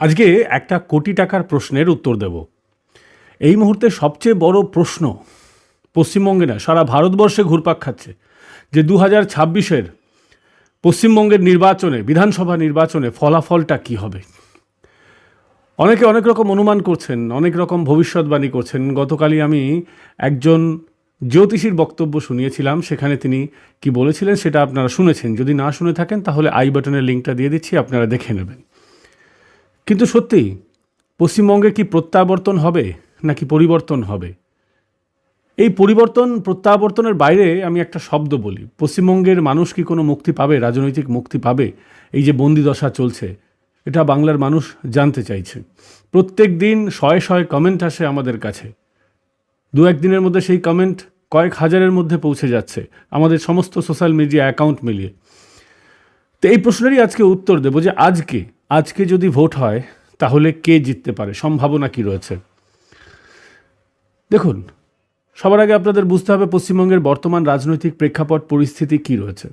আজকে একটা কোটি টাকার প্রশ্নের উত্তর দেব। এই মুহূর্তে সবচেয়ে বড় প্রশ্ন পশ্চিমবঙ্গে না, সারা ভারতবর্ষে ঘুরপাক খাচ্ছে। যে দু হাজার ছাব্বিশের পশ্চিমবঙ্গের নির্বাচনে, বিধানসভা নির্বাচনে ফলাফলটা কি হবে? অনেকে অনেক রকম অনুমান করছেন, অনেক রকম ভবিষ্যৎবাণী করছেন। গতকালই আমি একজন জ্যোতিষীর বক্তব্য শুনিয়েছিলাম, সেখানে তিনি কি বলেছিলেন সেটা আপনারা শুনেছেন। যদি না শুনে থাকেন, তাহলে আই বাটনের লিঙ্কটা দিয়ে দিচ্ছি, আপনারা দেখে নেবেন। কিন্তু সত্যি, পশ্চিমবঙ্গে কি প্রত্যাবর্তন হবে নাকি পরিবর্তন হবে? এই পরিবর্তন, প্রত্যাবর্তনের বাইরে আমি একটা শব্দ বলি। পশ্চিমবঙ্গের মানুষ কি কোনো মুক্তি পাবে, রাজনৈতিক মুক্তি পাবে? এই যে বন্দি দশা চলছে, এটা বাংলার মানুষ জানতে চাইছে। প্রত্যেক দিন শয়ে শয়ে কমেন্ট আসে আমাদের কাছে। দু একদিনের মধ্যে সেই কমেন্ট কয়েক হাজারের মধ্যে পৌঁছে যাচ্ছে, আমাদের সমস্ত সোশ্যাল মিডিয়া অ্যাকাউন্ট মিলিয়ে। তো এই প্রশ্নেরই আজকে উত্তর দেবো যে আজকে আজকে যদি ভোট হয়, তাহলে কে জিততে পারে? সম্ভাবনা কি রয়েছে? দেখুন, সবার আগে আপনাদের বুঝতে হবে পশ্চিমবঙ্গের বর্তমান রাজনৈতিক প্রেক্ষাপট, পরিস্থিতি কি রয়েছে।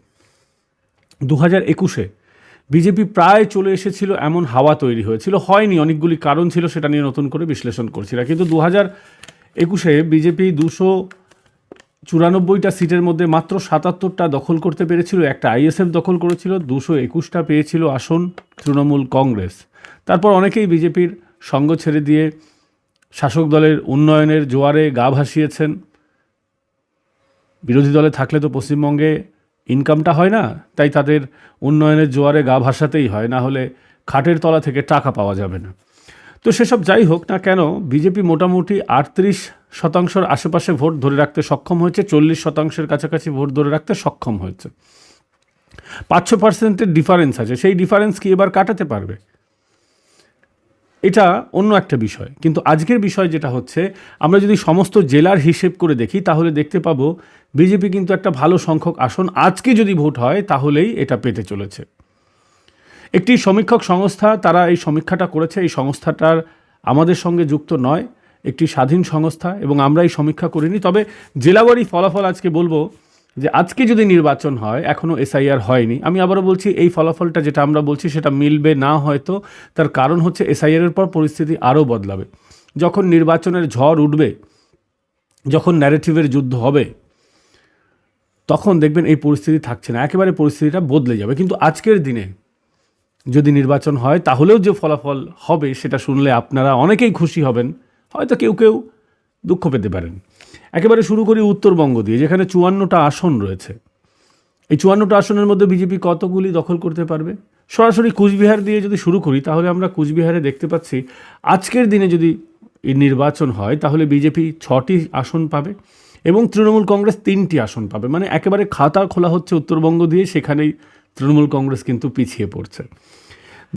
দু হাজার একুশে বিজেপি প্রায় চলে এসেছিল, এমন হাওয়া তৈরি হয়েছিল। হয়নি, অনেকগুলি কারণ ছিল, সেটা নিয়ে নতুন করে বিশ্লেষণ করছি করছিলাম কিন্তু দু হাজার একুশে বিজেপি দুশো চুরানব্বইটা সিটের মধ্যে মাত্র সাতাত্তরটা দখল করতে পেরেছিল, একটা আইএসএফ দখল করেছিল, দুশো একুশটা পেয়েছিল আসন তৃণমূল কংগ্রেস। তারপর অনেকেই বিজেপির সঙ্গ ছেড়ে দিয়ে শাসক দলের উন্নয়নের জোয়ারে গা ভাসিয়েছেন। বিরোধী দলে থাকলে তো পশ্চিমবঙ্গে ইনকামটা হয় না, তাই তাদের উন্নয়নের জোয়ারে গা ভাসাতেই হয়, না হলে খাটের তলা থেকে টাকা পাওয়া যাবে না। তো সেসব যাই হোক না কেন, বিজেপি মোটামুটি আটত্রিশ শতাংশের আশেপাশে ভোট ধরে রাখতে সক্ষম হয়েছে, চল্লিশ শতাংশের কাছাকাছি ভোট ধরে রাখতে সক্ষম হয়েছে। পাঁচশো পার্সেন্টের ডিফারেন্স আছে, সেই ডিফারেন্স কি এবার কাটাতে পারবে? এটা অন্য একটা বিষয়, কিন্তু আজকের বিষয় যেটা হচ্ছে, আমরা যদি সমস্ত জেলার হিসেব করে দেখি, তাহলে দেখতে পাবো, বিজেপি কিন্তু একটা ভালো সংখ্যক আসন আজকে যদি ভোট হয়, তাহলেই এটা পেতে চলেছে। একটি সমীক্ষক সংস্থা, তারা এই সমীক্ষাটা করেছে। এই সংস্থাটার আমাদের সঙ্গে যুক্ত নয়, একটি স্বাধীন সংস্থা এবং আমরা এই সমীক্ষা করিনি। তবে জেলাবাড়ি ফলাফল আজকে বলব যে, আজকে যদি নির্বাচন হয় এখনও এসআইআর হয়নি। আমি আবারও বলছি, এই ফলাফলটা যেটা আমরা বলছি, সেটা মিলবে না হয়তো। তার কারণ হচ্ছে এসআইআরের পর পরিস্থিতি আরও বদলাবে। যখন নির্বাচনের ঝড় উঠবে, যখন ন্যারেটিভের যুদ্ধ হবে, তখন দেখবেন এই পরিস্থিতি থাকছে না। একেবারে পরিস্থিতিটা বদলে যাবে। কিন্তু আজকের দিনে যদি নির্বাচন হয়, তাহলেও যে ফলাফল হবে সেটা শুনলে আপনারা অনেকেই খুশি হবেন। হয়তো কেউ কেউ দুঃখ পেতে পারেন। একেবারে শুরু করি উত্তরবঙ্গ দিয়ে, যেখানে চুয়ান্নটা আসন রয়েছে। এই চুয়ান্নটা আসনের মধ্যে বিজেপি কতগুলি দখল করতে পারবে? সরাসরি কুচবিহার দিয়ে যদি শুরু করি, তাহলে আমরা কুচবিহারে দেখতে পাচ্ছি, আজকের দিনে যদি এই নির্বাচন হয়, তাহলে বিজেপি ছটি আসন পাবে এবং তৃণমূল কংগ্রেস তিনটি আসন পাবে। মানে একেবারে খাতা খোলা হচ্ছে উত্তরবঙ্গ দিয়ে, সেখানেই তৃণমূল কংগ্রেস কিন্তু পিছিয়ে পড়ছে।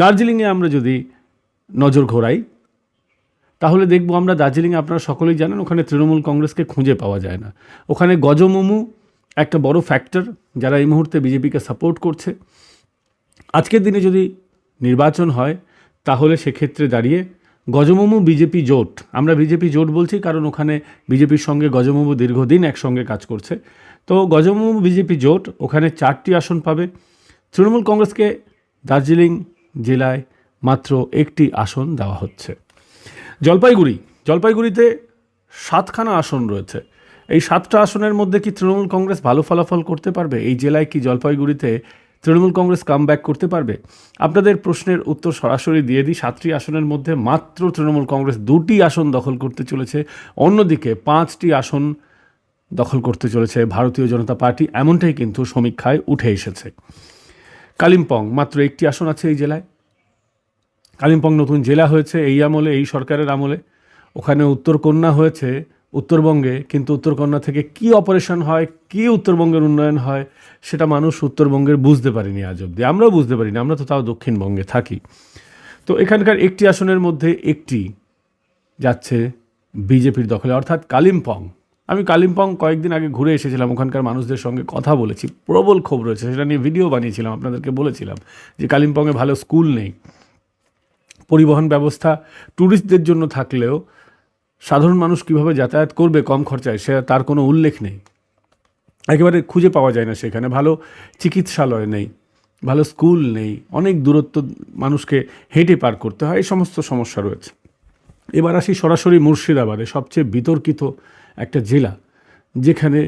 দার্জিলিংয়ে আমরা যদি নজর ঘোরাই, তাহলে দেখব আমরা দার্জিলিংয়ে আপনারা সকলেই জানেন ওখানে তৃণমূল কংগ্রেসকে খুঁজে পাওয়া যায় না। ওখানে গজমুমু একটা বড় ফ্যাক্টর যারা এই মুহূর্তে বিজেপিকে সাপোর্ট করছে। আজকের দিনে যদি নির্বাচন হয়, তাহলে সেক্ষেত্রে দাঁড়িয়ে গজমুমু বিজেপি জোট, আমরা বিজেপি জোট বলছি কারণ ওখানে বিজেপির সঙ্গে গজমুমু দীর্ঘদিন একসঙ্গে কাজ করছে। তো গজমুমু বিজেপি জোট ওখানে চারটি আসন পাবে। তৃণমূল কংগ্রেসকে দার্জিলিং জেলায় মাত্র একটি আসন দেওয়া হচ্ছে। জলপাইগুড়ি, জলপাইগুড়িতে সাতখানা আসন রয়েছে। এই সাতটা আসনের মধ্যে কি তৃণমূল কংগ্রেস ভালো ফলাফল করতে পারবে? এই জেলায় কি জলপাইগুড়িতে তৃণমূল কংগ্রেস কাম করতে পারবে? আপনাদের প্রশ্নের উত্তর সরাসরি দিয়ে দিই। সাতটি আসনের মধ্যে মাত্র তৃণমূল কংগ্রেস দুটি আসন দখল করতে চলেছে। অন্যদিকে পাঁচটি আসন দখল করতে চলেছে ভারতীয় জনতা পার্টি। এমনটাই কিন্তু সমীক্ষায় উঠে এসেছে। কালিম্পং, মাত্র একটি আসন আছে এই জেলায়। কালিম্পং নতুন জেলা হয়েছে এই আমলে, এই সরকারের আমলে। ওখানে উত্তরকন্যা হয়েছে উত্তরবঙ্গে, কিন্তু উত্তরকন্যা থেকে কি অপারেশন হয়, কি উত্তরবঙ্গের উন্নয়ন হয়, সেটা মানুষ উত্তরবঙ্গের বুঝতে পারিনি আজ অব্দি আমরাও বুঝতে পারিনি, আমরা তো তাও দক্ষিণবঙ্গে থাকি। তো এখানকার একটি আসনের মধ্যে একটি যাচ্ছে বিজেপির দখলে, অর্থাৎ কালিম্পং। আমি কালিম্পং কয়েকদিন আগে ঘুরে এসেছিলাম, ওখানকার মানুষদের সঙ্গে কথা বলেছি, প্রবল ক্ষোভ রয়েছে, সেটা নিয়ে ভিডিও বানিয়েছিলাম, আপনাদেরকে বলেছিলাম যে কালিম্পংয়ে ভালো স্কুল নেই। পরিবহন ব্যবস্থা ট্যুরিস্টদের জন্য থাকলেও সাধারণ মানুষ কীভাবে যাতায়াত করবে কম খরচায়, সে তার কোনো উল্লেখ নেই। একেবারে খুঁজে পাওয়া যায় না সেখানে, ভালো চিকিৎসালয় নেই, ভালো স্কুল নেই, অনেক দূরত্ব মানুষকে হেঁটে পার করতে হয়, এই সমস্ত সমস্যা রয়েছে। এবার আসি সরাসরি মুর্শিদাবাদে, সবচেয়ে বিতর্কিত একটা জেলা যেখানে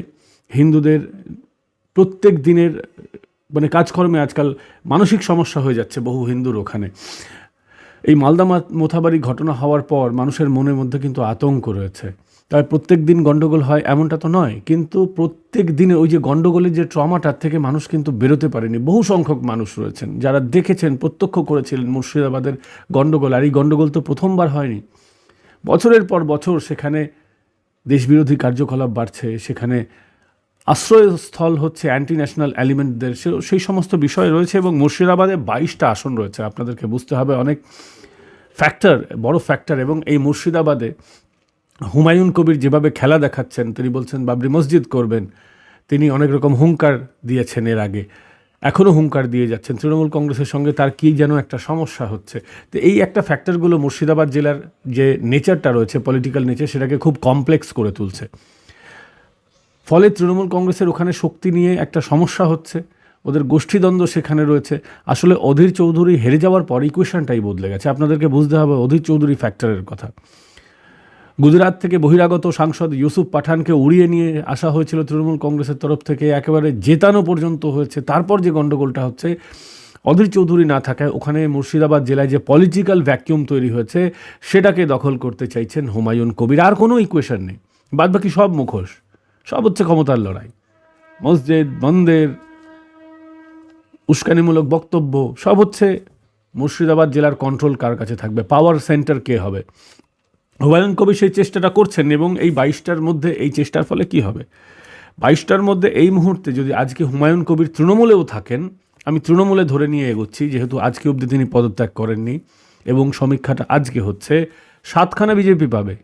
হিন্দুদের প্রত্যেক দিনের মানে কাজকর্মে আজকাল মানসিক সমস্যা হয়ে যাচ্ছে বহু হিন্দুর ওখানে। এই মালদা মোথাবাড়ি ঘটনা হওয়ার পর মানুষের মনের মধ্যে কিন্তু আতঙ্ক রয়েছে। তাই প্রত্যেক দিন গণ্ডগোল হয় এমনটা তো নয়, কিন্তু প্রত্যেক দিনে ওই যে গণ্ডগোলের যে ট্রমাটার থেকে মানুষ কিন্তু বেরোতে পারেনি। বহু সংখ্যক মানুষ রয়েছেন যারা দেখেছেন, প্রত্যক্ষ করেছিলেন মুর্শিদাবাদের গণ্ডগোল আর এই গণ্ডগোল তো প্রথমবার হয়নি। বছরের পর বছর সেখানে দেশবিরোধী কার্যকলাপ বাড়ছে, সেখানে আশ্রয়স্থল হচ্ছে অ্যান্টি ন্যাশনাল এলিমেন্টদের সেই সমস্ত বিষয় রয়েছে এবং মুর্শিদাবাদে বাইশটা আসন রয়েছে, আপনাদেরকে বুঝতে হবে অনেক ফ্যাক্টর বড় ফ্যাক্টর এবং এই মুর্শিদাবাদে হুমায়ুন কবির যেভাবে খেলা দেখাচ্ছেন, তিনি বলছেন, বাবরি মসজিদ করবেন। তিনি অনেক রকম হুঙ্কার দিয়েছেন এর আগে। এখনও হুঙ্কার দিয়ে যাচ্ছেন। তৃণমূল কংগ্রেসের সঙ্গে তার কী যেন একটা সমস্যা হচ্ছে। তো এই একটা ফ্যাক্টরগুলো মুর্শিদাবাদ জেলার যে নেচারটা রয়েছে পলিটিক্যাল নেচার সেটাকে খুব কমপ্লেক্স করে তুলছে। ফলে তৃণমূল কংগ্রেসের ওখানে শক্তি নিয়ে একটা সমস্যা হচ্ছে। ওদের গোষ্ঠীদ্বন্দ্ব সেখানে রয়েছে। আসলে অধীর চৌধুরী হেরে যাওয়ার পর ইকুয়েশনটাই বদলে গেছে। আপনাদেরকে বুঝতে হবে, অধীর চৌধুরী ফ্যাক্টরের কথা। গুজরাট থেকে বহিরাগত সাংসদ ইউসুফ পাঠানকে উড়িয়ে নিয়ে আসা হয়েছিল তৃণমূল কংগ্রেসের তরফ থেকে, একেবারে জেতানো পর্যন্ত হয়েছে। তারপর যে গণ্ডগোলটা হচ্ছে, অধীর চৌধুরী না থাকায় ওখানে মুর্শিদাবাদ জেলায় যে পলিটিক্যাল ভ্যাকিউম তৈরি হয়েছে, সেটাকে দখল করতে চাইছেন হুমায়ুন কবির। আর কোনো ইকুয়েশন নেই। বাদবাকি সব মুখোশ। সব হচ্ছে ক্ষমতার লড়াই। মসজিদ, মন্দির, উস্কানিমূলক বক্তব্য, সব হচ্ছে মুর্শিদাবাদ জেলার কন্ট্রোল কার কাছে থাকবে? পাওয়ার সেন্টার কে হবে? হুমায়ুন কবি সেই চেষ্টাটা করছেন এবং এই বাইশটার মধ্যে এই চেষ্টার ফলে কি হবে? বাইশটার মধ্যে এই মুহূর্তে যদি আজকে হুমায়ুন কবির তৃণমূলেও থাকেন, আমি তৃণমূলে ধরে নিয়ে এগোচ্ছি, যেহেতু আজকে অবধি তিনি পদত্যাগ করেননি এবং সমীক্ষাটা আজকে হচ্ছে, সাতখানা বিজেপি পাবে।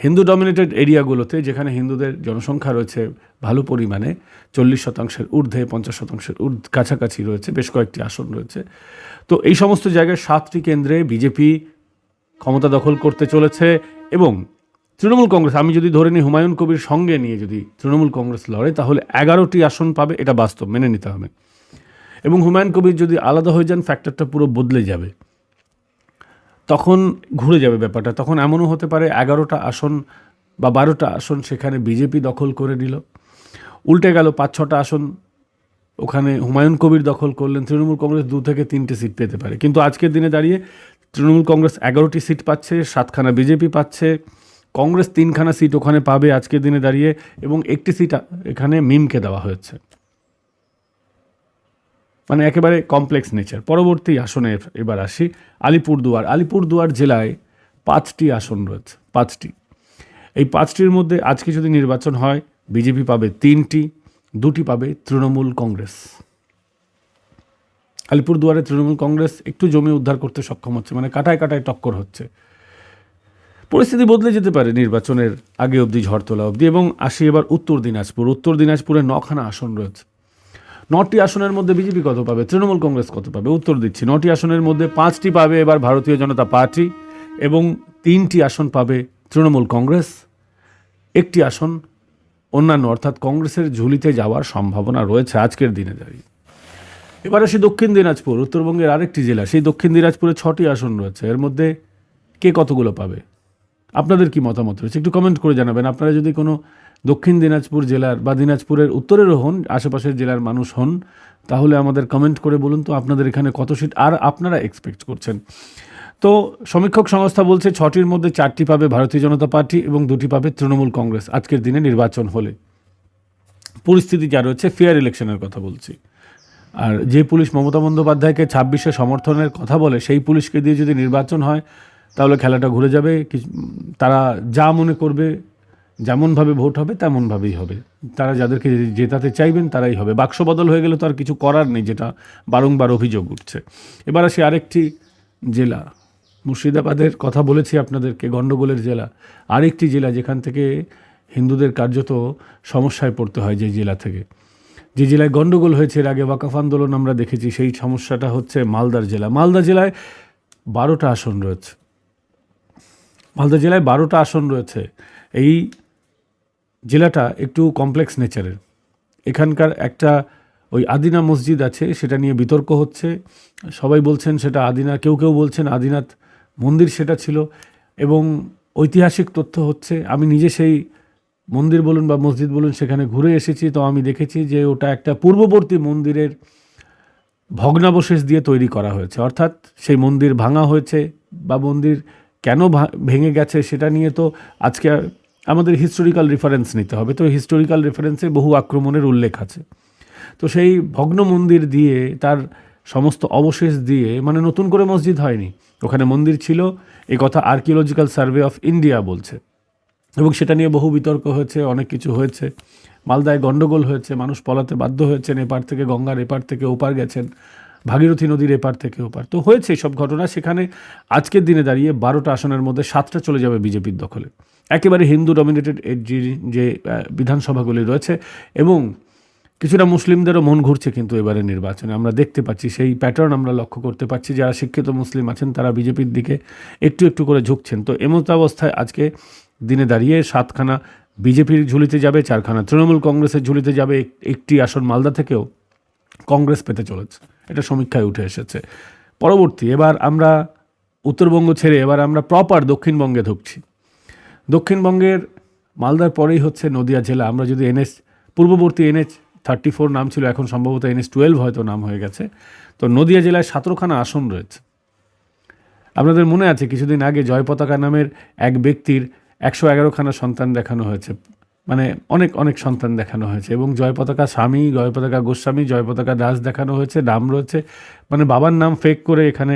হিন্দু ডমিনেটেড এরিয়াগুলোতে যেখানে হিন্দুদের জনসংখ্যা রয়েছে ভালো পরিমাণে, চল্লিশ শতাংশের ঊর্ধ্বে, পঞ্চাশ শতাংশের কাছাকাছি রয়েছে, বেশ কয়েকটি আসন রয়েছে। তো এই সমস্ত জায়গায় সাতটি কেন্দ্রে বিজেপি ক্ষমতা দখল করতে চলেছে এবং তৃণমূল কংগ্রেস, আমি যদি ধরে নিই হুমায়ুন কবির সঙ্গে নিয়ে যদি তৃণমূল কংগ্রেস লড়ে, তাহলে এগারোটি আসন পাবে, এটা বাস্তব, মেনে নিতে হবে। এবং হুমায়ুন কবির যদি আলাদা হয়ে যান ফ্যাক্টরটা পুরো বদলে যাবে। তখন ঘুরে যাবে ব্যাপারটা। তখন এমনও হতে পারে এগারোটা আসন বা বারোটা আসন সেখানে বিজেপি দখল করে নিল। উল্টে গেল পাঁচ ছটা আসন ওখানে হুমায়ুন কবির দখল করলেন, তৃণমূল কংগ্রেস দু থেকে তিনটে সিট পেতে পারে। কিন্তু আজকের দিনে দাঁড়িয়ে তৃণমূল কংগ্রেস এগারোটি সিট পাচ্ছে, সাতখানা বিজেপি পাচ্ছে, কংগ্রেস তিনখানা সিট ওখানে পাবে আজকের দিনে দাঁড়িয়ে, এবং একটি সিট এখানে মিমকে দেওয়া হয়েছে। মানে একেবারে কমপ্লেক্স নেচার। পরবর্তী আসনে এবার আসি, আলিপুরদুয়ার। আলিপুরদুয়ার জেলায় পাঁচটি আসন রয়েছে, পাঁচটি। এই পাঁচটির মধ্যে আজকে যদি নির্বাচন হয়, বিজেপি পাবে তিনটি দুটি পাবে তৃণমূল কংগ্রেস। আলিপুরদুয়ারে তৃণমূল কংগ্রেস একটু জমি উদ্ধার করতে সক্ষম হচ্ছে মানে কাটায় কাটায় টক্কর হচ্ছে। পরিস্থিতি বদলে যেতে পারে নির্বাচনের আগে অবধি ঝড় তোলা অবধি এবং আসি এবার উত্তর দিনাজপুর। উত্তর দিনাজপুরে নখানা আসন রয়েছে। নটি আসনের মধ্যে বিজেপি কত পাবে? তৃণমূল কংগ্রেস কত পাবে? উত্তর দিচ্ছি। নটি আসনের মধ্যে পাঁচটি পাবে এবার ভারতীয় জনতা পার্টি এবং তিনটি আসন পাবে তৃণমূল কংগ্রেস। একটি আসন অন্যান্য অর্থাৎ কংগ্রেসের ঝুলিতে যাওয়ার সম্ভাবনা রয়েছে আজকের দিনে দাঁড়িয়ে এবার আসি দক্ষিণ দিনাজপুর। উত্তরবঙ্গের আরেকটি জেলা, সেই দক্ষিণ দিনাজপুরে ছটি আসন রয়েছে। এর মধ্যে কে কতগুলো পাবে? আপনাদের কি মতামত রয়েছে? একটু কমেন্ট করে জানাবেন। আপনারা যদি কোনো দক্ষিণ দিনাজপুর জেলার বা দিনাজপুরের উত্তরেরও হন, আশেপাশের জেলার মানুষ হন, তাহলে আমাদের কমেন্ট করে বলুন তো আপনাদের এখানে কত সিট আর আপনারা এক্সপেক্ট করছেন? তো সমীক্ষক সংস্থা বলছে ছটির মধ্যে চারটি পাবে ভারতীয় জনতা পার্টি এবং দুটি পাবে তৃণমূল কংগ্রেস। আজকের দিনে নির্বাচন হলে। পরিস্থিতি যা রয়েছে ফেয়ার ইলেকশনের কথা বলছি। আর যে পুলিশ মমতা বন্দ্যোপাধ্যায়কে ছাব্বিশে সমর্থনের কথা বলে, সেই পুলিশকে দিয়ে যদি নির্বাচন হয়, তাহলে খেলাটা ঘুরে যাবে। তারা যা মনে করবে, যেমনভাবে ভোট হবে, তেমনভাবেই হবে। তারা যাদেরকে জেতাতে চাইবেন, তারাই হবে। বাক্স বদল হয়ে গেলে তো আর কিছু করার নেই, যেটা বারংবার অভিযোগ উঠছে। এবার আসি আরেকটি জেলা। মুর্শিদাবাদের কথা বলেছি আপনাদেরকে গণ্ডগোলের জেলা। আরেকটি জেলা যেখান থেকে হিন্দুদের কার্যত সমস্যায় পড়তে হয় যে জেলা থেকে। যে জেলায় গণ্ডগোল হয়েছে, এর আগে ওয়াকাফ আন্দোলন আমরা দেখেছি, সেই সমস্যাটা হচ্ছে মালদার জেলা। মালদা জেলায় বারোটা আসন রয়েছে। মালদা জেলায় বারোটা আসন রয়েছে। এই জেলাটা একটু কমপ্লেক্স নেচারের। এখানকার একটা ওই আদিনা মসজিদ আছে, সেটা নিয়ে বিতর্ক হচ্ছে। সবাই বলছেন সেটা আদিনা, কেউ কেউ বলছেন আদিনাথ মন্দির সেটা ছিল এবং ঐতিহাসিক তথ্য হচ্ছে আমি নিজে সেই মন্দির বলুন বা মসজিদ বলুন সেখানে ঘুরে এসেছি, তো আমি দেখেছি যে ওটা একটা পূর্ববর্তী মন্দিরের ভগ্নাবশেষ দিয়ে তৈরি করা হয়েছে। অর্থাৎ সেই মন্দির ভাঙা হয়েছে বা মন্দির কেন ভেঙে গেছে সেটা নিয়ে তো আজকে আমাদের হিস্টোরিক্যাল রেফারেন্স নিতে হবে। তো হিস্টোরিক্যাল রেফারেন্সে বহু আক্রমণের উল্লেখ আছে। তো সেই ভগ্ন মন্দির দিয়ে তার সমস্ত অবশেষ দিয়ে মানে নতুন করে মসজিদ হয়নি। ওখানে মন্দির ছিল এই কথা আর্কিওলজিক্যাল সার্ভে অফ ইন্ডিয়া বলছে। এবং সেটা নিয়ে বহু বিতর্ক হয়েছে, অনেক কিছু হয়েছে। মালদায় গণ্ডগোল হয়েছে, মানুষ পলাতে বাধ্য হয়েছেন, এপার থেকে গঙ্গার এপার থেকে ওপার গেছেন, ভাগীরথী নদীর এপার থেকে ওপার। তো হয়েছে সব ঘটনা, সেখানে আজকের দিনে দাঁড়িয়ে বারোটা আসনের মধ্যে সাতটা চলে যাবে বিজেপির দখলে। একেবারে হিন্দু ডমিনেটেড যে বিধানসভাগুলি রয়েছে এবং কিছুটা মুসলিমদেরও মন ঘুরছে কিন্তু এবারে নির্বাচনে। আমরা দেখতে পাচ্ছি, সেই প্যাটার্ন আমরা লক্ষ্য করতে পারছি যারা শিক্ষিত মুসলিম আছেন তারা বিজেপির দিকে একটু একটু করে ঝুঁকছেন। তো এমত অবস্থায় আজকে দিনে দাঁড়িয়ে সাতখানা বিজেপির ঝুলিতে যাবে, চারখানা তৃণমূল কংগ্রেসের ঝুলিতে যাবে একটি আসন মালদা থেকেও কংগ্রেস পেতে চলেছে। এটা সমীক্ষায় উঠে এসেছে। পরবর্তী, এবার আমরা উত্তরবঙ্গ ছেড়ে এবার আমরা প্রপার দক্ষিণবঙ্গে ঢুকছি। দক্ষিণবঙ্গের মালদার পরেই হচ্ছে নদিয়া জেলা। আমরা যদি এনএস পূর্ববর্তী এনএচ থার্টি ফোর নাম ছিল, এখন সম্ভবত এনএস টুয়েলভ হয়তো নাম হয়ে গেছে। তো নদিয়া জেলায় সতেরোখানা আসন রয়েছে। আপনাদের মনে আছে, কিছুদিন আগে জয় পতাকা নামের এক ব্যক্তির একশো এগারোখানা সন্তান দেখানো হয়েছে মানে অনেক অনেক সন্তান দেখানো হয়েছে, এবং জয় পতাকা স্বামী, জয় পতাকা গোস্বামী, জয় পতাকা দাস দেখানো হয়েছে, নাম রয়েছে মানে বাবার নাম ফেক করে এখানে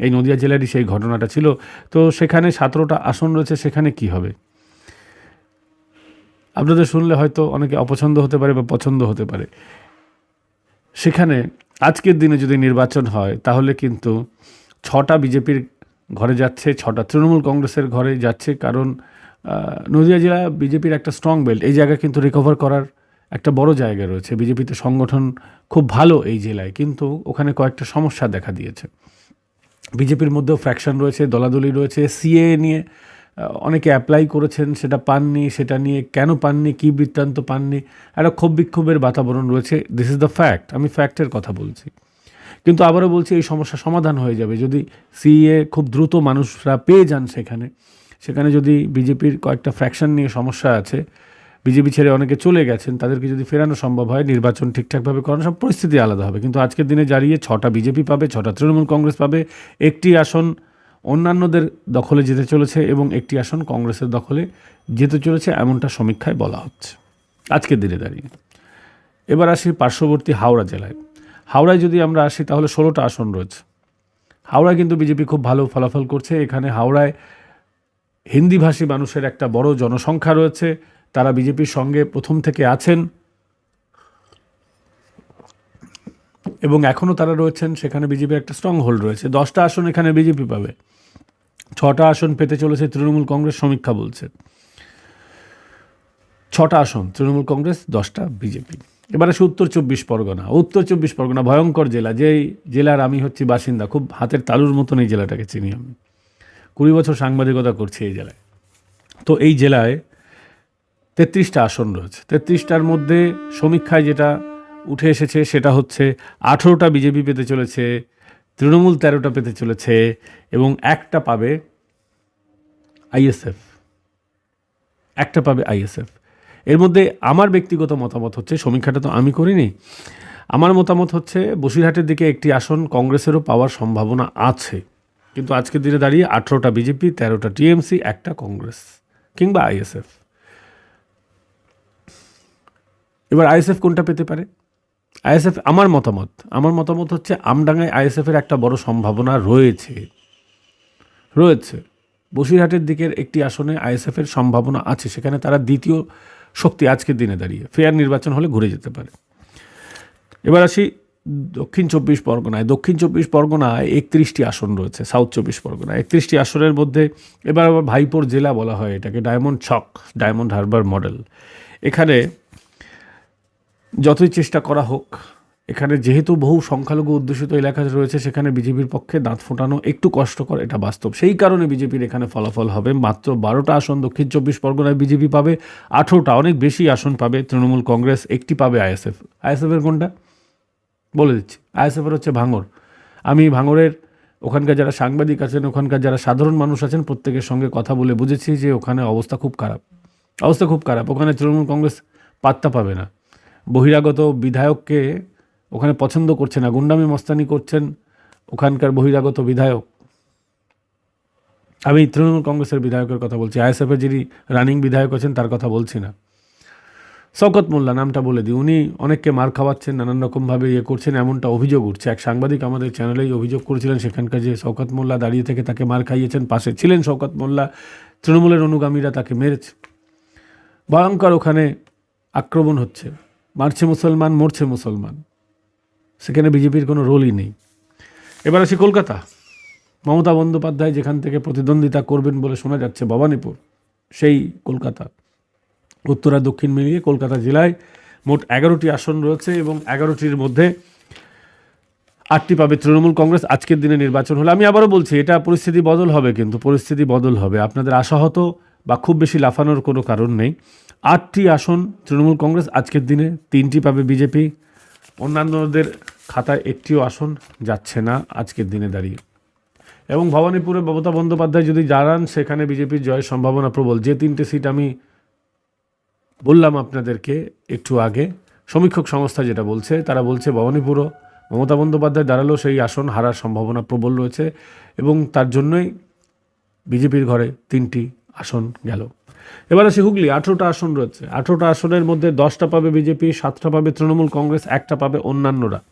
এই নদিয়া জেলারই সেই ঘটনাটা ছিল। তো সেখানে সতেরোটা আসন রয়েছে, সেখানে কি হবে? আপনাদের শুনলে হয়তো অনেকে অপছন্দ হতে পারে বা পছন্দ হতে পারে। সেখানে আজকের দিনে যদি নির্বাচন হয়, তাহলে কিন্তু ছটা বিজেপির ঘরে যাচ্ছে, ছটা তৃণমূল কংগ্রেসের ঘরে যাচ্ছে, কারণ নদিয়া জেলা বিজেপির একটা স্ট্রং বেল্ট এই জায়গা কিন্তু রিকভার করার একটা বড় জায়গা রয়েছে। বিজেপিতে সংগঠন খুব ভালো এই জেলায়, কিন্তু ওখানে কয়েকটা সমস্যা দেখা দিয়েছে। বিজেপির মধ্যেও ফ্র্যাকশন রয়েছে, দলাদলি রয়েছে সিএ নিয়ে অনেকে অ্যাপ্লাই করেছেন, সেটা পাননি, সেটা নিয়ে কেন পাননি, কী বৃত্তান্ত পাননি, একটা ক্ষোভ বিক্ষোভের বাতাবরণ রয়েছে। দিস ইজ দ্য ফ্যাক্ট আমি ফ্যাক্টের কথা বলছি। কিন্তু আবারও বলছি, এই সমস্যা সমাধান হয়ে যাবে। যদি সিএ খুব দ্রুত মানুষরা পেয়ে যান সেখানে সেখানে যদি বিজেপির কয়েকটা ফ্র্যাকশন নিয়ে সমস্যা আছে বিজেপি ছেড়ে অনেকে চলে গেছেন, তাদেরকে যদি ফেরানো সম্ভব হয়, নির্বাচন ঠিকঠাকভাবে করানো সব পরিস্থিতি আলাদা হবে। কিন্তু আজকের দিনে দাঁড়িয়ে ছটা বিজেপি পাবে, ছটা তৃণমূল কংগ্রেস পাবে, একটি আসন অন্যান্যদের দখলে যেতে চলেছে এবং একটি আসন কংগ্রেসের দখলে যেতে চলেছে এমনটা সমীক্ষায় বলা হচ্ছে। আজকের দিনে দাঁড়িয়ে। এবার আসি পার্শ্ববর্তী হাওড়া জেলায়। হাওড়ায় যদি আমরা আসি, তাহলে ষোলোটা আসন রয়েছে। হাওড়ায় কিন্তু বিজেপি খুব ভালো ফলাফল করছে। এখানে হাওড়ায় হিন্দিভাষী মানুষের একটা বড় জনসংখ্যা রয়েছে। তারা বিজেপির সঙ্গে প্রথম থেকে আছেন। এবং এখনও তারা রয়েছেন, সেখানে বিজেপির একটা স্ট্রং হোল্ড রয়েছে। দশটা আসন এখানে বিজেপি পাবে। ছটা আসন পেতে চলেছে তৃণমূল কংগ্রেস, সমীক্ষা বলছে। ছটা আসন, তৃণমূল কংগ্রেস, দশটা বিজেপি। এবার আসে উত্তর চব্বিশ পরগনা। উত্তর চব্বিশ পরগনা, ভয়ঙ্কর জেলা। যেই জেলার আমি হচ্ছি বাসিন্দা, খুব হাতের তালুর মতন এই জেলাটাকে চিনি আমি। কুড়ি বছর সাংবাদিকতা করছি এই জেলায়। তো এই জেলায় তেত্রিশটা আসন রয়েছে। তেত্রিশটার মধ্যে সমীক্ষায় যেটা উঠে এসেছে, সেটা হচ্ছে আঠেরোটা বিজেপি পেতে চলেছে, তৃণমূল তেরোটা পেতে চলেছে, এবং একটা পাবে আইএসএফ একটা পাবে আইএসএফ এর মধ্যে আমার ব্যক্তিগত মতামত হচ্ছে, সমীক্ষাটা তো আমি করিনি, আমার মতামত হচ্ছে বসিরহাটের দিকে একটি আসন কংগ্রেসেরও পাওয়ার সম্ভাবনা আছে, কিন্তু আজকের দিনে দাঁড়িয়ে আঠেরোটা বিজেপি, তেরোটা টিএমসি, একটা কংগ্রেস কিংবা আইএসএফ এবার আইএসএফ কোনটা পেতে পারে? আইএসএফ আমার মতামত আমার মতামত হচ্ছে আমডাঙ্গায় আইএসএফের একটা বড় সম্ভাবনা রয়েছে রয়েছে। বসিরহাটের দিকের একটি আসনে আইএসএফের সম্ভাবনা আছে, সেখানে তারা দ্বিতীয় শক্তি আজকের দিনে দাঁড়িয়ে, ফেয়ার নির্বাচন হলে ঘুরে যেতে পারে। এবার আসি দক্ষিণ চব্বিশ পরগনায়। দক্ষিণ চব্বিশ পরগনায় একত্রিশটি আসন রয়েছে, সাউথ চব্বিশ পরগনা একত্রিশটি আসনের মধ্যে এবার আবার ভাইপোর জেলা বলা হয় এটাকে, ডায়মন্ড ছক, ডায়মন্ড হারবার মডেল। এখানে যতই চেষ্টা করা হোক, এখানে যেহেতু বহু সংখ্যালঘু অধ্যুষিত এলাকা রয়েছে, সেখানে বিজেপির পক্ষে দাঁত ফোটানো একটু কষ্টকর, এটা বাস্তব। সেই কারণে বিজেপির এখানে ফলাফল হবে মাত্র বারোটা আসন, দক্ষিণ চব্বিশ পরগনায় বিজেপি পাবে আঠেরোটা, অনেক বেশি আসন পাবে তৃণমূল কংগ্রেস, একটি পাবে আইএসএফ। আইএসএফের কোনটা? বলে দিচ্ছি, আইএসএফের হচ্ছে ভাঙর আমি ভাঙরের ওখানকার যারা সাংবাদিক আছেন, ওখানকার যারা সাধারণ মানুষ আছেন, প্রত্যেকের সঙ্গে কথা বলে বুঝেছি যে ওখানে অবস্থা খুব খারাপ। অবস্থা খুব খারাপ, ওখানে তৃণমূল কংগ্রেস পাত্তা পাবে না। বহিরাগত বিধায়ককে ওখানে পছন্দ করছে না, গুন্ডামি মস্তানি করছেন ওখানকার বহিরাগত বিধায়ক। আমি তৃণমূল কংগ্রেসের বিধায়কের কথা বলছি, আইএসএফের যিনি রানিং বিধায়ক আছেন তার কথা বলছি না। শওকত মোল্লা নামটা বলে দিই, উনি অনেককে মার খাওয়াচ্ছেন, নানান রকমভাবে ইয়ে করছেন, এমনটা অভিযোগ উঠছে। এক সাংবাদিক আমাদের চ্যানেলেই অভিযোগ করেছিলেন, সেখানকার যে শওকত মোল্লা দাঁড়িয়ে থেকে তাকে মার খাইয়েছেন, পাশে ছিলেন শওকত মোল্লা, তৃণমূলের অনুগামীরা তাকে মেরেছে। ভয়ঙ্কর ওখানে আক্রমণ হচ্ছে। মারছে মুসলমান, মরছে মুসলমান। সেখানে বিজেপির কোনো রোলই নেই। এবার আসি কলকাতা। মমতা বন্দ্যোপাধ্যায় যেখান থেকে প্রতিদ্বন্দ্বিতা করবেন বলে শোনা যাচ্ছে ভবানীপুর, সেই কলকাতা। উত্তর, দক্ষিণ মিলিয়ে কলকাতা জেলায় মোট এগারোটি আসন রয়েছে এবং এগারোটির মধ্যে আটটি পাবে তৃণমূল কংগ্রেস। আজকের দিনে নির্বাচন হলে আমি আবারও বলছি, এটা পরিস্থিতি বদল হবে কিন্তু পরিস্থিতি বদল হবে। আপনাদের আশাহত বা খুব বেশি লাফানোর কোনো কারণ নেই। আটটি আসন তৃণমূল কংগ্রেস আজকের দিনে তিনটি পাবে বিজেপি। অন্যান্যদের খাতায় একটিও আসন যাচ্ছে না আজকের দিনে দাঁড়িয়ে। এবং ভবানীপুরে মমতা বন্দ্যোপাধ্যায় যদি দাঁড়ান, সেখানে বিজেপির জয়ের সম্ভাবনা প্রবল। যে তিনটে সিট আমি বললাম আপনাদেরকে একটু আগে, সমীক্ষক সংস্থা যেটা বলছে, তারা বলছে ভবানীপুরও মমতা বন্দ্যোপাধ্যায় দাঁড়ালেও সেই আসন হারার সম্ভাবনা প্রবল রয়েছে এবং তার জন্যই বিজেপির ঘরে তিনটি আসন গেল। এবার আসি হুগলি, আঠেরোটা আসন রয়েছে। আঠেরোটা আসনের মধ্যে দশটা পাবে বিজেপি, সাতটা পাবে তৃণমূল কংগ্রেস, একটা পাবে অন্যান্যরা।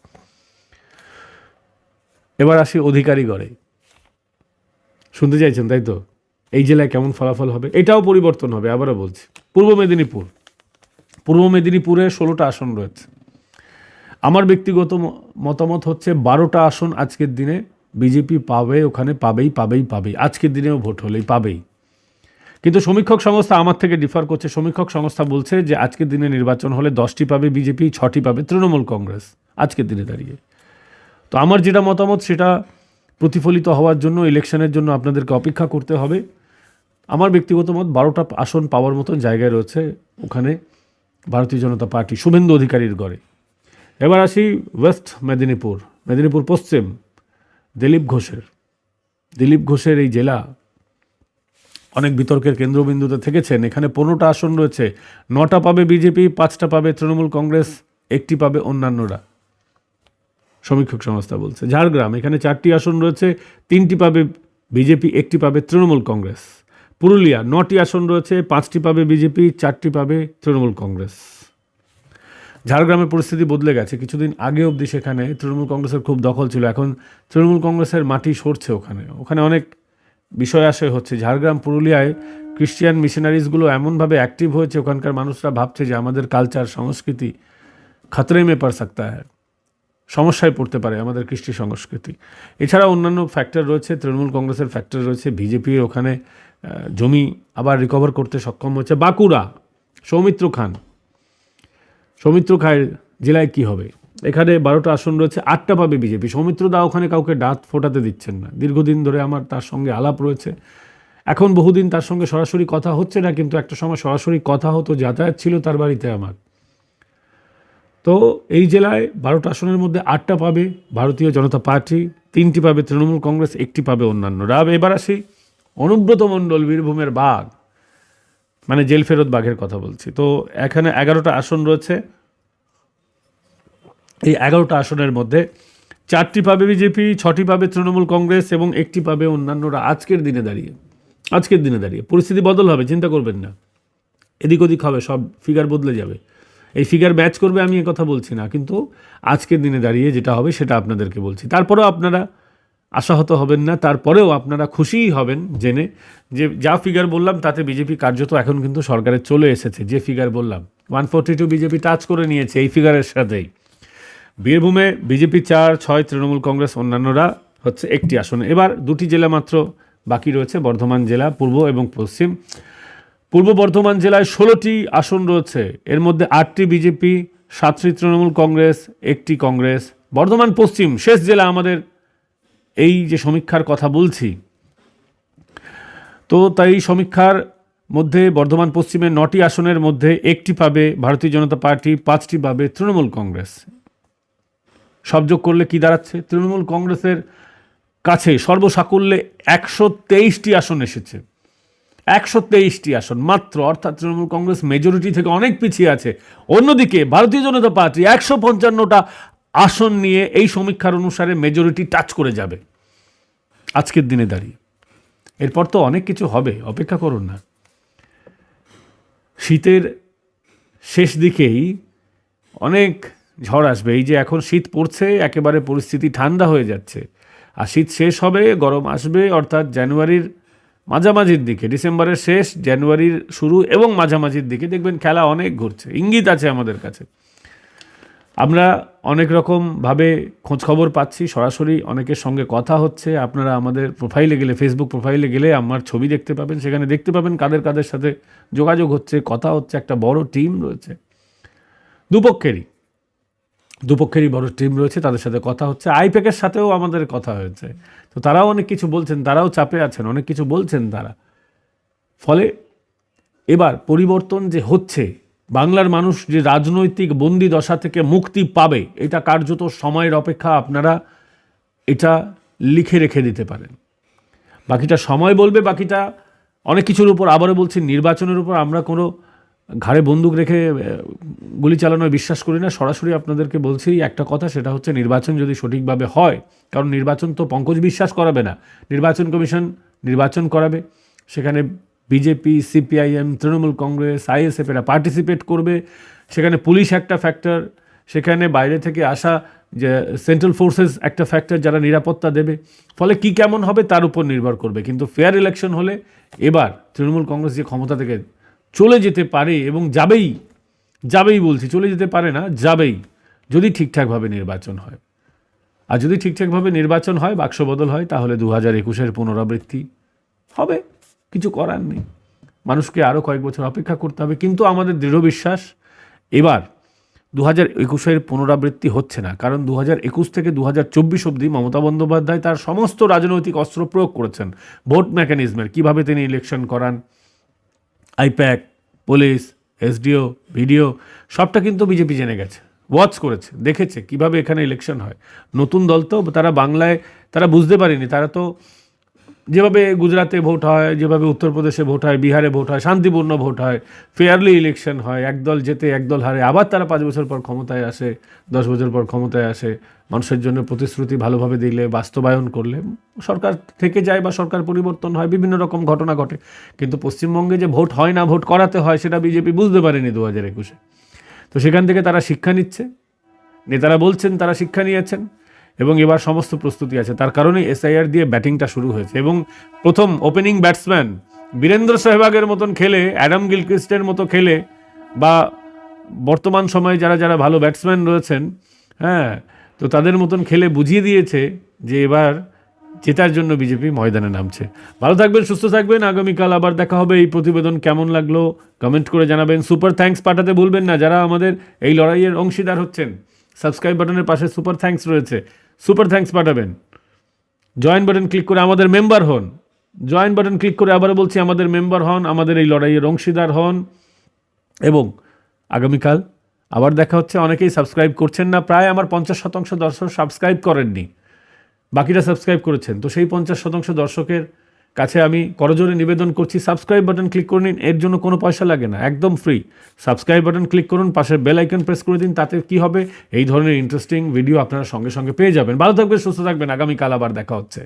এবার আসি অধিকারী গড়ে। শুনতে চাইছেন, তাই তো? এই জেলায় কেমন ফলাফল হবে? এটাও পরিবর্তন হবে, আবারও বলছি। পূর্ব মেদিনীপুর। পূর্ব মেদিনীপুরে ষোলোটা আসন রয়েছে। আমার ব্যক্তিগত মতামত হচ্ছে বারোটা আসন আজকের দিনে বিজেপি পাবে, ওখানে পাবেই পাবেই পাবেই। আজকের দিনেও ভোট হলেই পাবেই। কিন্তু সমীক্ষক সংস্থা আমার থেকে ডিফার করছে। সমীক্ষক সংস্থা বলছে যে, আজকের দিনে নির্বাচন হলে দশটি পাবে বিজেপি, ছটি পাবে তৃণমূল কংগ্রেস আজকের দিনে দাঁড়িয়ে। তো আমার যেটা মতামত, সেটা প্রতিফলিত হওয়ার জন্য, ইলেকশনের জন্য আপনাদেরকে অপেক্ষা করতে হবে। আমার ব্যক্তিগত মত, বারোটা আসন পাওয়ার মতন জায়গায় রয়েছে ওখানে ভারতীয় জনতা পার্টি, শুভেন্দু অধিকারীর গড়ে। এবার আসি ওয়েস্ট মেদিনীপুর মেদিনীপুর পশ্চিম, দিলীপ ঘোষের। দিলীপ ঘোষের এই জেলা অনেক বিতর্কের কেন্দ্রবিন্দুতে থেকেছেন। এখানে পনেরোটা আসন রয়েছে। নটা পাবে বিজেপি, পাঁচটা পাবে তৃণমূল কংগ্রেস, একটি পাবে অন্যান্যরা। সমীক্ষক সংস্থা বলছে, ঝাড়গ্রাম, এখানে চারটি আসন রয়েছে, তিনটি পাবে বিজেপি, একটি পাবে তৃণমূল কংগ্রেস। পুরুলিয়া, নটি আসন রয়েছে, পাঁচটি পাবে বিজেপি, চারটি পাবে তৃণমূল কংগ্রেস। ঝাড়গ্রামের পরিস্থিতি বদলে গেছে। কিছুদিন আগে অবধি সেখানে তৃণমূল কংগ্রেসের খুব দখল ছিল। এখন তৃণমূল কংগ্রেসের মাটি সরছে ওখানে। ওখানে অনেক বিষয় আশয় হচ্ছে ঝাড়গ্রাম, পুরুলিয়ায় ক্রিশ্চিয়ান মিশনারিজগুলো এমনভাবে অ্যাক্টিভ হয়েছে, ওখানকার মানুষরা ভাবছে যে আমাদের কালচার সংস্কৃতি খাতরে মে পড় সকতা হ্যায়। সমস্যায় পড়তে পারে আমাদের কৃষ্টি সংস্কৃতি। এছাড়া অন্যান্য ফ্যাক্টর রয়েছে, তৃণমূল কংগ্রেসের ফ্যাক্টর রয়েছে, বিজেপির ওখানে জমি আবার রিকভার করতে সক্ষম হচ্ছে বাঁকুড়া, সৌমিত্র খান। সৌমিত্র খায়ের জেলায় কি হবে? এখানে বারোটা আসন রয়েছে, আটটা পাবে বিজেপি। সৌমিত্র দা ওখানে কাউকে ডাত ফোটাতে দিচ্ছেন না। দীর্ঘদিন ধরে আমার তার সঙ্গে আলাপ রয়েছে। এখন বহুদিন তার সঙ্গে সরাসরি কথা হচ্ছে না, কিন্তু একটা সময় সরাসরি কথা হতো, যাতায়াত ছিল তার বাড়িতে আমার। তো এই জেলায় বারোটা আসনের মধ্যে আটটা পাবে ভারতীয় জনতা পার্টি, তিনটি পাবে তৃণমূল কংগ্রেস, একটি পাবে অন্যান্য। রাব, এবার আসি অনুব্রত মণ্ডল, বীরভূমের বাঘ। মানে জেল ফেরত বাঘের কথা বলছি। তো এখানে এগারোটা আসন রয়েছে এই এগারোটা আসনের মধ্যে চারটি পাবে বিজেপি, ছটি পাবে তৃণমূল কংগ্রেস এবং একটি পাবে অন্যান্যরা আজকের দিনে দাঁড়িয়ে। আজকের দিনে দাঁড়িয়ে। পরিস্থিতি বদল হবে, চিন্তা করবেন না। এদিক ওদিক হবে, সব ফিগার বদলে যাবে। এই ফিগার ম্যাচ করবে আমি কথা বলছি না, কিন্তু আজকের দিনে দাঁড়িয়ে যেটা হবে সেটা আপনাদেরকে বলছি। তারপরেও আপনারা আশাহত হবেন না, তারপরেও আপনারা খুশিই হবেন জেনে যে যা ফিগার বললাম, তাতে বিজেপি কার্যত এখন কিন্তু সরকারে চলে এসেছে। যে ফিগার বললাম one forty two BJP touch করে নিয়েছে এই ফিগারের সাথেই। বীরভূমে বিজেপি চার, ছয় তৃণমূল কংগ্রেস অন্যান্যরা হচ্ছে একটি আসনে। এবার দুটি জেলা মাত্র বাকি রয়েছে, বর্ধমান জেলা, পূর্ব এবং পশ্চিম। পূর্ব বর্ধমান জেলায় ষোলোটি আসন রয়েছে, এর মধ্যে আটটি বিজেপি, সাতটি তৃণমূল কংগ্রেস, একটি কংগ্রেস। বর্ধমান পশ্চিম, শেষ জেলা আমাদের এই যে সমীক্ষার কথা বলছি। তো তাই সমীক্ষার মধ্যে বর্ধমান পশ্চিমের নটি আসনের মধ্যে একটি পাবে ভারতীয় জনতা পার্টি, পাঁচটি পাবে তৃণমূল কংগ্রেস। সব যোগ করলে কি দাঁড়াচ্ছে? তৃণমূল কংগ্রেসের কাছে সর্বসাকুল্যে একশো তেইশটি আসন এসেছে। একশো তেইশটি আসন মাত্র, অর্থাৎ তৃণমূল কংগ্রেস মেজরিটি থেকে অনেক পিছিয়ে আছে। অন্যদিকে ভারতীয় জনতা পার্টি একশো পঞ্চান্নটা আসন নিয়ে এই সমীক্ষার অনুসারে মেজরিটি টাচ করে যাবে। আজকের দিনে দাঁড়িয়ে। এরপর তো অনেক কিছু হবে, অপেক্ষা করুন না। শীতের শেষ দিকেই অনেক ঝড় আসবে। এই যে এখন শীত পড়ছে, একেবারে পরিস্থিতি ঠান্ডা হয়ে যাচ্ছে। আর শীত শেষ হবে, গরম আসবে, অর্থাৎ জানুয়ারির মাঝামাঝির দিকে, ডিসেম্বরের শেষ, জানুয়ারির শুরু এবং মাঝামাঝির দিকে। দেখবেন খেলা অনেক ঘুরছে, ইঙ্গিত আছে আমাদের কাছে। আমরা অনেক রকমভাবে খোঁজখবর পাচ্ছি, সরাসরি অনেকের সঙ্গে কথা হচ্ছে। আপনারা আমাদের প্রোফাইলে গেলে ফেসবুক প্রোফাইলে গেলে আমার ছবি দেখতে পাবেন। সেখানে দেখতে পাবেন কাদের কাদের সাথে যোগাযোগ হচ্ছে, কথা হচ্ছে, একটা বড় টিম রয়েছে। দুপক্ষেরই। দুপক্ষেরই বড় টিম রয়েছে, তাদের সাথে কথা হচ্ছে। আইপ্যাকের সাথেও আমাদের কথা হয়েছে। তো তারাও অনেক কিছু বলছেন, তারাও চাপে আছেন, অনেক কিছু বলছেন তারা। ফলে এবার পরিবর্তন যে হচ্ছে, বাংলার মানুষ যে রাজনৈতিক বন্দি দশা থেকে মুক্তি পাবে, এটা কার্যত সময়ের অপেক্ষা আপনারা এটা লিখে রেখে দিতে পারেন। বাকিটা সময় বলবে, বাকিটা অনেক কিছুর উপর, আবারও বলছি, নির্বাচনের উপর আমরা কোনো ঘাড়ে বন্দুক রেখে গুলি চালানোয় বিশ্বাস করি না। সরাসরি আপনাদেরকে বলছি, একটা কথা, সেটা হচ্ছে নির্বাচন যদি সঠিকভাবে হয়, কারণ নির্বাচন তো পঙ্কজ বিশ্বাস করাবে না। নির্বাচন কমিশন নির্বাচন করাবে। সেখানে BJP, CPIM, Trinamool Congress, ISF এরা পার্টিসিপেট করবে। সেখানে পুলিশ একটা ফ্যাক্টর সেখানে বাইরে থেকে আসা যে সেন্ট্রাল ফোর্সেস একটা ফ্যাক্টর যারা নিরাপত্তা দেবে। ফলে কি কেমন হবে তার উপর নির্ভর করবে। কিন্তু ফেয়ার ইলেকশন হলে এবার তৃণমূল কংগ্রেস যে ক্ষমতা থেকে চলে যেতে পারে এবং যাবেই যাবেই বলছি, চলে যেতে পারে না, যাবেই, যদি ঠিকঠাকভাবে নির্বাচন হয়। আর যদি ঠিকঠাকভাবে নির্বাচন হয়, বাক্স বদল হয়, তাহলে দু হাজার একুশের পুনরাবৃত্তি হবে। কিছু করার নেই। মানুষকে আরও কয়েক বছর অপেক্ষা করতে হবে। কিন্তু আমাদের দৃঢ় বিশ্বাস, এবার দু হাজার একুশের পুনরাবৃত্তি হচ্ছে না। কারণ দু হাজার একুশ থেকে দু হাজার চব্বিশ অবধি মমতা বন্দ্যোপাধ্যায় তার সমস্ত রাজনৈতিক অস্ত্র প্রয়োগ করেছেন। ভোট মেকানিজমের কীভাবে তিনি ইলেকশন করান? আইপ্যাক, পুলিশ, এসডিও, ভিডিও, সবটা কিন্তু বিজেপি জেনে গেছে। ওয়াচ করেছে, দেখেছে কীভাবে এখানে ইলেকশন হয়। নতুন দল তো, তারা বাংলায়, তারা বুঝতে পারেনি। তারা তো যেভাবে গুজরাটে ভোট হয়, যেভাবে উত্তরপ্রদেশে ভোট হয়, বিহারে ভোট হয়, শান্তিপূর্ণ ভোট হয় ফেয়ারলি ইলেকশন হয়, একদল যেতে একদল হারে, আবার তারা পাঁচ বছর পর ক্ষমতায় আসে, দশ বছর পর ক্ষমতায় আসে মানুষের জন্য প্রতিশ্রুতি ভালোভাবে দিলে, বাস্তবায়ন করলে, সরকার থেকে যায় বা সরকার পরিবর্তন হয়, বিভিন্ন রকম ঘটনা ঘটে। কিন্তু পশ্চিমবঙ্গে যে ভোট হয় না, ভোট করাতে হয়, সেটা বিজেপি বুঝতে পারেনি দু হাজার একুশে। তো সেখান থেকে তারা শিক্ষা নিচ্ছে। নেতারা বলছেন তারা শিক্ষা নিয়েছেন এবং এবার সমস্ত প্রস্তুতি আছে। তার কারণে এসআইআর দিয়ে ব্যাটিংটা শুরু হয়েছে এবং প্রথম ওপেনিং ব্যাটসম্যান বীরেন্দ্র সেহবাগের মতন খেলে, অ্যাডাম গিলক্রিস্টের মতো খেলে বা বর্তমান সময়ে যারা যারা ভালো ব্যাটসম্যান রয়েছেন হ্যাঁ তো তাদের মতন খেলে বুঝিয়ে দিয়েছে যে এবার জেতার জন্য বিজেপি ময়দানে নামছে। ভালো থাকবেন, সুস্থ থাকবেন। আগামীকাল আবার দেখা হবে। এই প্রতিবেদন কেমন লাগল কমেন্ট করে জানাবেন। সুপার থ্যাঙ্কস পাঠাতে ভুলবেন না। যারা আমাদের এই লড়াইয়ের অংশীদার হচ্ছেন, সাবস্ক্রাইব বাটনের পাশে সুপার থ্যাঙ্কস রয়েছে। সুপার থ্যাঙ্কস পাঠাবেন। জয়েন বাটন ক্লিক করে আমাদের মেম্বার হন। জয়েন বাটন ক্লিক করে আবারও বলছি, আমাদের মেম্বার হন, আমাদের এই লড়াইয়ের অংশীদার হন। এবং আগামীকাল আবার দেখা হচ্ছে অনেকেই সাবস্ক্রাইব করছেন না, প্রায় আমার পঞ্চাশ শতাংশ দর্শক সাবস্ক্রাইব করেননি। বাকিরা সাবস্ক্রাইব করেছেন, তো সেই পঞ্চাশ শতাংশ দর্শকের কাছে আমি করজোরে নিবেদন করছি সাবস্ক্রাইব বাটন ক্লিক করে নিন, এর জন্য কোনো পয়সা লাগে না, একদম ফ্রি সাবস্ক্রাইব বাটন ক্লিক করুন, পাশের বেল আইকন প্রেস করে দিন, তাতে কি হবে? এই ধরনের ইন্টারেস্টিং ভিডিও আপনারা সঙ্গে সঙ্গে পেয়ে যাবেন। ভালো থাকবেন, সুস্থ থাকবেন, আগামীকাল আবার দেখা হচ্ছে।